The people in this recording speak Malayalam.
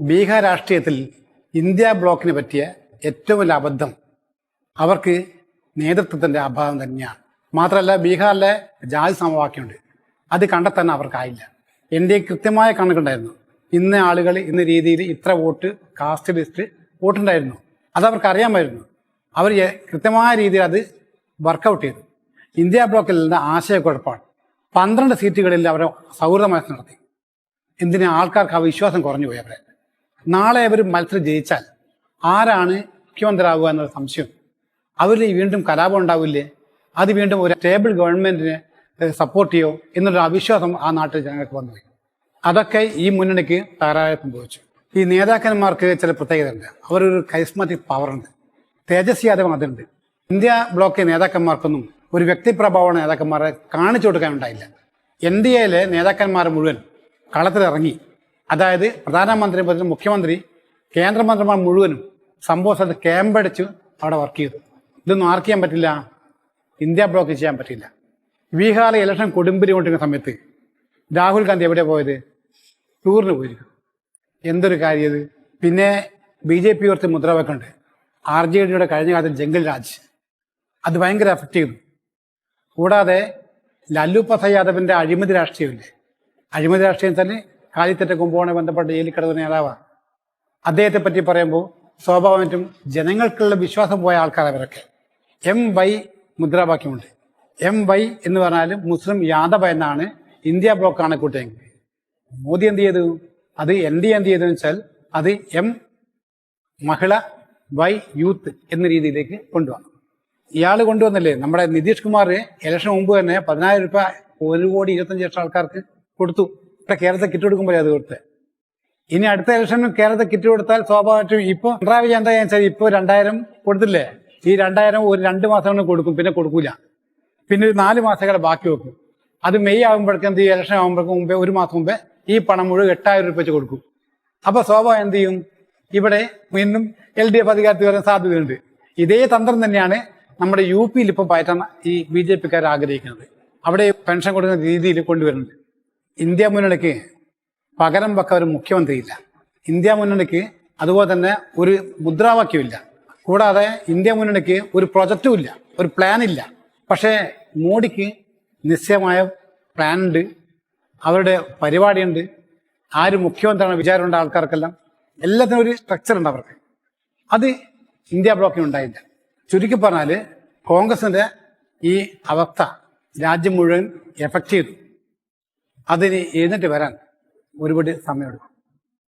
ബീഹാർ രാഷ്ട്രീയത്തിൽ ഇന്ത്യ ബ്ലോക്കിന് പറ്റിയ ഏറ്റവും വലിയ അബദ്ധം അവർക്ക് നേതൃത്വത്തിന്റെ അഭാവം തന്നെയാണ്. മാത്രമല്ല ബീഹാറിലെ ജാതി സമവാക്യമുണ്ട്. അത് കണ്ടെത്താൻ അവർക്കായില്ല. എൻ ഡി എ കൃത്യമായ കണക്കുണ്ടായിരുന്നു. ഇന്ന ആളുകൾ ഇന്ന രീതിയിൽ ഇത്ര വോട്ട് കാസ്റ്റ് ലിസ്റ്റ് വോട്ടുണ്ടായിരുന്നു. അത് അവർക്ക് അറിയാമായിരുന്നു. അവർ കൃത്യമായ രീതിയിൽ അത് വർക്കൗട്ട് ചെയ്തു. ഇന്ത്യ ബ്ലോക്കിൽ നിന്ന് ആശയക്കുഴപ്പമാണ് പന്ത്രണ്ട് സീറ്റുകളിൽ അവരെ സൗഹൃദ മത്സരം നടത്തി. എന്തിനാ ആൾക്കാർക്ക് ആ വിശ്വാസം കുറഞ്ഞു പോയി അവരെ? നാളെ അവർ മത്സരം ജയിച്ചാൽ ആരാണ് മുഖ്യമന്ത്രിയാവുക എന്നുള്ള സംശയം. അവർ വീണ്ടും കലാപം ഉണ്ടാവില്ലേ? അത് വീണ്ടും ഒരു സ്റ്റേബിൾ ഗവൺമെന്റിനെ സപ്പോർട്ട് ചെയ്യോ എന്നുള്ള അവിശ്വാസം ആ നാട്ടിലെ ജനങ്ങൾക്ക് വന്നു അതൊക്കെ ഈ മുന്നണിക്ക് തകരാറ് സംഭവിച്ചു. ഈ നേതാക്കന്മാർക്ക് ചില പ്രത്യേകതയുണ്ട്. അവരൊരു കരിസ്മാറ്റിക് പവറുണ്ട് തേജസ്വി യാദവ് അതുണ്ട് ഇന്ത്യ ബ്ലോക്ക് നേതാക്കന്മാർക്കൊന്നും ഒരു വ്യക്തിപ്രഭാവമുള്ള നേതാക്കന്മാരെ കാണിച്ചു കൊടുക്കാനുണ്ടായില്ല. എൻ ഡി എയിലെ നേതാക്കന്മാർ മുഴുവൻ കളത്തിലിറങ്ങി അതായത് പ്രധാനമന്ത്രി മുതൽ മുഖ്യമന്ത്രി കേന്ദ്രമന്ത്രിമാർ മുഴുവനും സംഭവ സ്ഥലത്ത് ക്യാമ്പടിച്ച് അവിടെ വർക്ക് ചെയ്തു. ഇതൊന്നും ആർക്ക് ചെയ്യാൻ പറ്റില്ല? ഇന്ത്യ ബ്ലോക്ക് ചെയ്യാൻ പറ്റില്ല. ബീഹാറിൽ ഇലക്ഷൻ കൊടുമ്പിരി കൊണ്ടിരുന്ന സമയത്ത് രാഹുൽ ഗാന്ധി എവിടെ പോയത്? ടൂറിന് പോയിരിക്കും എന്തൊരു കാര്യം ഇത്? പിന്നെ ബി ജെ പി കുറച്ച് മുദ്രാവാക്കുണ്ട് ആർ ജെ ഡിയുടെ കഴിഞ്ഞ കാലത്ത് ജംഗൽ രാജ്. അത് ഭയങ്കര എഫക്റ്റ് ചെയ്തു. കൂടാതെ ലല്ലു പ്രസാദ് യാദവിന്റെ അഴിമതി രാഷ്ട്രീയമില്ലേ? അഴിമതി രാഷ്ട്രീയം തന്നെ കാലിത്തറ്റ കുമ്പോണെ ബന്ധപ്പെട്ട ജയിലിക്കടവ് നേതാവാണ് അദ്ദേഹത്തെ പറ്റി പറയുമ്പോൾ സ്വാഭാവികമായിട്ടും ജനങ്ങൾക്കുള്ള വിശ്വാസം പോയ ആൾക്കാർ അവരൊക്കെ എം വൈ മുദ്രാവാക്യമുണ്ട്. എം വൈ എന്ന് പറഞ്ഞാൽ മുസ്ലിം യാദവ എന്നാണ് ഇന്ത്യ ബ്ലോക്ക് കണക്കൂട്ടിയെങ്കിൽ മോദി എന്ത് ചെയ്തു? അത് എൻ ഡി എന്ത് ചെയ്തെന്ന് വെച്ചാൽ അത് എം മഹിള വൈ യൂത്ത് എന്ന രീതിയിലേക്ക് കൊണ്ടുവന്നു ഇയാൾ കൊണ്ടുവന്നല്ലേ? നമ്മുടെ നിതീഷ് കുമാർ ഇലക്ഷൻ മുമ്പ് തന്നെ പതിനായിരം രൂപ ഒരു കോടി ഇരുപത്തഞ്ച് ലക്ഷം ആൾക്കാർക്ക് കൊടുത്തു. ഇവിടെ കേരളത്തെ കിറ്റ് കൊടുക്കുമ്പോഴേ അത് കൊടുത്തേ. ഇനി അടുത്ത ഇലക്ഷനും കേരളത്തെ കിറ്റ് കൊടുത്താൽ സ്വാഭാവികമായിട്ടും ഇപ്പൊ പിണറായി വിജയൻ എന്താ വെച്ചാൽ ഇപ്പൊ രണ്ടായിരം കൊടുത്തില്ലേ? ഈ രണ്ടായിരം ഒരു രണ്ട് മാസം കൊണ്ട് കൊടുക്കും പിന്നെ കൊടുക്കൂല. പിന്നെ ഒരു നാല് മാസങ്ങളെ ബാക്കി വെക്കും. അത് മെയ് ആകുമ്പോഴേക്കും എന്ത് ചെയ്യും? ഇലക്ഷൻ ആകുമ്പോഴേക്കും മുമ്പേ ഒരു മാസം മുമ്പേ ഈ പണം മുഴുവൻ എട്ടായിരം രൂപ വെച്ച് കൊടുക്കും. അപ്പൊ സ്വാഭാവികം എന്ത് ചെയ്യും? ഇവിടെ വീണ്ടും എൽ ഡി എഫ് അധികാരത്തിൽ വരാൻ സാധ്യതയുണ്ട്. ഇതേ തന്ത്രം തന്നെയാണ് നമ്മുടെ യു പിയിൽ ഇപ്പം പയറ്റാൻ ഈ ബി ജെ പിക്കാർ ആഗ്രഹിക്കുന്നത്. അവിടെ പെൻഷൻ കൊടുക്കുന്ന രീതിയിൽ കൊണ്ടുവരുന്നുണ്ട്. ഇന്ത്യ മുന്നണിക്ക് പകരം വെക്ക ഒരു മുഖ്യമന്ത്രിയില്ല. ഇന്ത്യ മുന്നണിക്ക് അതുപോലെ തന്നെ ഒരു മുദ്രാവാക്യമില്ല. കൂടാതെ ഇന്ത്യ മുന്നണിക്ക് ഒരു പ്രൊജക്റ്റും ഇല്ല ഒരു പ്ലാൻ ഇല്ല. പക്ഷേ മോഡിക്ക് നിശ്ചയമായ പ്ലാൻ ഉണ്ട് അവരുടെ പരിപാടിയുണ്ട്. ആര് മുഖ്യമന്ത്രിയാണ് വിചാരമുണ്ട് ആൾക്കാർക്കെല്ലാം എല്ലാത്തിനും ഒരു സ്ട്രക്ചർ ഉണ്ട് അവർക്ക്. അത് ഇന്ത്യ ബ്ലോക്കിന് ഉണ്ടായില്ല. ചുരുക്കി പറഞ്ഞാൽ കോൺഗ്രസിന്റെ ഈ അവസ്ഥ രാജ്യം മുഴുവൻ എഫക്റ്റ് ചെയ്തു. അതിന് എഴുന്നേറ്റ് വരാൻ ഒരുപാട് സമയമെടുക്കും.